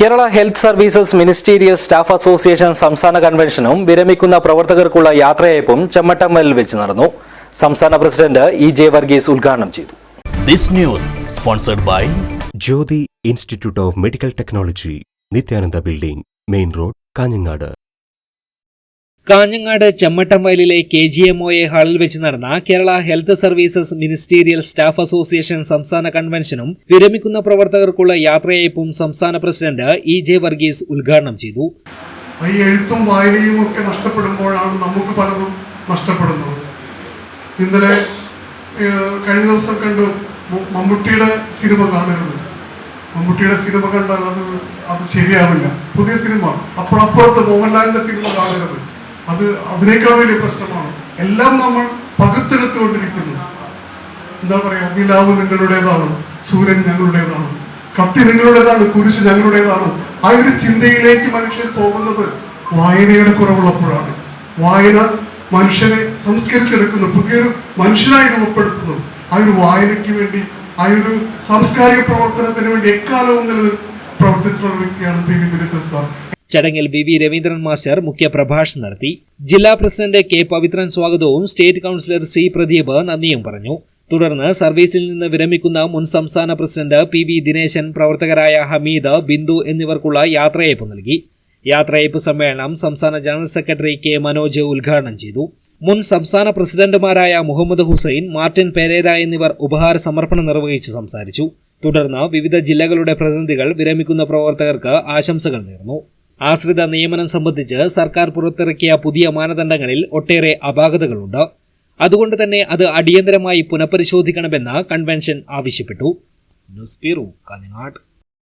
Kerala health services ministerial staff association സംസ്ഥാന കൺവെൻഷനും വിരമിക്കുന്ന പ്രവർത്തകർക്കുള്ള യാത്രയയപ്പും ചെമ്മട്ടമ്മലിൽ വെച്ച് നടന്നു. സംസ്ഥാന പ്രസിഡന്റ് ഇ ജെ വർഗീസ് ഉദ്ഘാടനം ചെയ്തു. This news sponsored by Jyothi institute of medical technology Nithyananda building main road Kanhangad. Kanhangad ചെമ്മട്ടംവയലിലെ K G M O A ഹാളിൽ വെച്ച് നടന്ന Kerala health services ministerial staff association സംസ്ഥാന കൺവെൻഷനും വിരമിക്കുന്ന പ്രവർത്തകർക്കുള്ള യാത്രയയപ്പും സംസ്ഥാന പ്രസിഡന്റ് ഇ ജെ വർഗീസ് ഉദ്ഘാടനം ചെയ്തു. ഈ എഴുത്തും വായനയും ഒക്കെ നഷ്ടപ്പെടുമ്പോഴാണ് നമുക്ക് പലതും നഷ്ടപ്പെടുന്നത്. ഇന്നലെ കഴിഞ്ഞ ദിവസം കണ്ടു മമ്മൂട്ടിയുടെ സിനിമ കാണരുത് മമ്മൂട്ടിയുടെ സിനിമ കണ്ടാൽ അത് അത് ശരിയാവില്ല. പുതിയ സിനിമ. അപ്പുറപ്പുറത്ത് മോഹൻലാലിന്റെ സിനിമ കാണരുത്. അത് അതിനേക്കാൾ വലിയ പ്രശ്നമാണ്. എല്ലാം നമ്മൾ പകുത്തെടുത്തുകൊണ്ടിരിക്കുന്നു എന്താ പറയാ? നിലാവ് നിങ്ങളുടേതാണ് സൂര്യൻ ഞങ്ങളുടേതാണ് കത്തി നിങ്ങളുടേതാണ് കുരിശ് ഞങ്ങളുടേതാണ്. ആ ഒരു ചിന്തയിലേക്ക് മനുഷ്യൻ പോകുന്നത് വായനയുടെ കുറവുള്ളപ്പോഴാണ്. വായന മനുഷ്യനെ സംസ്കരിച്ചെടുക്കുന്നു പുതിയൊരു മനുഷ്യനായി രൂപപ്പെടുത്തുന്നു. ആ ഒരു വായനയ്ക്ക് വേണ്ടി ആ ഒരു സാംസ്കാരിക പ്രവർത്തനത്തിന് വേണ്ടി എക്കാലവും നിലനിൽ പ്രവർത്തിച്ചിട്ടുള്ള വ്യക്തിയാണ് പി വി സാർ. ചടങ്ങിൽ വി വി രവീന്ദ്രൻ മാസ്റ്റർ മുഖ്യപ്രഭാഷണം നടത്തി. ജില്ലാ പ്രസിഡന്റ് കെ പവിത്രൻ സ്വാഗതവും സ്റ്റേറ്റ് കൌൺസിലർ സി പ്രദീപ് നന്ദിയും പറഞ്ഞു. തുടർന്ന് സർവീസിൽ നിന്ന് വിരമിക്കുന്ന മുൻ സംസ്ഥാന പ്രസിഡന്റ് പി വി ദിനേശൻ പ്രവർത്തകരായ ഹമീദ് ബിന്ദു എന്നിവർക്കുള്ള യാത്രയയപ്പ് നൽകി. യാത്രയയപ്പ് സമ്മേളനം സംസ്ഥാന ജനറൽ സെക്രട്ടറി കെ മനോജ് ഉദ്ഘാടനം ചെയ്തു. മുൻ സംസ്ഥാന പ്രസിഡന്റുമാരായ മുഹമ്മദ് ഹുസൈൻ മാർട്ടിൻ പെരേര എന്നിവർ ഉപഹാര സമർപ്പണം നിർവഹിച്ച് സംസാരിച്ചു. തുടർന്ന് വിവിധ ജില്ലകളുടെ പ്രതിനിധികൾ വിരമിക്കുന്ന പ്രവർത്തകർക്ക് ആശംസകൾ നേർന്നു. ആശ്രിത നിയമനം സംബന്ധിച്ച് സർക്കാർ പുറത്തിറക്കിയ പുതിയ മാനദണ്ഡങ്ങളിൽ ഒട്ടേറെ അപാകതകളുണ്ട്. അതുകൊണ്ട് തന്നെ അത് അടിയന്തരമായി പുനഃപരിശോധിക്കണമെന്ന് കൺവെൻഷൻ ആവശ്യപ്പെട്ടു. News bureau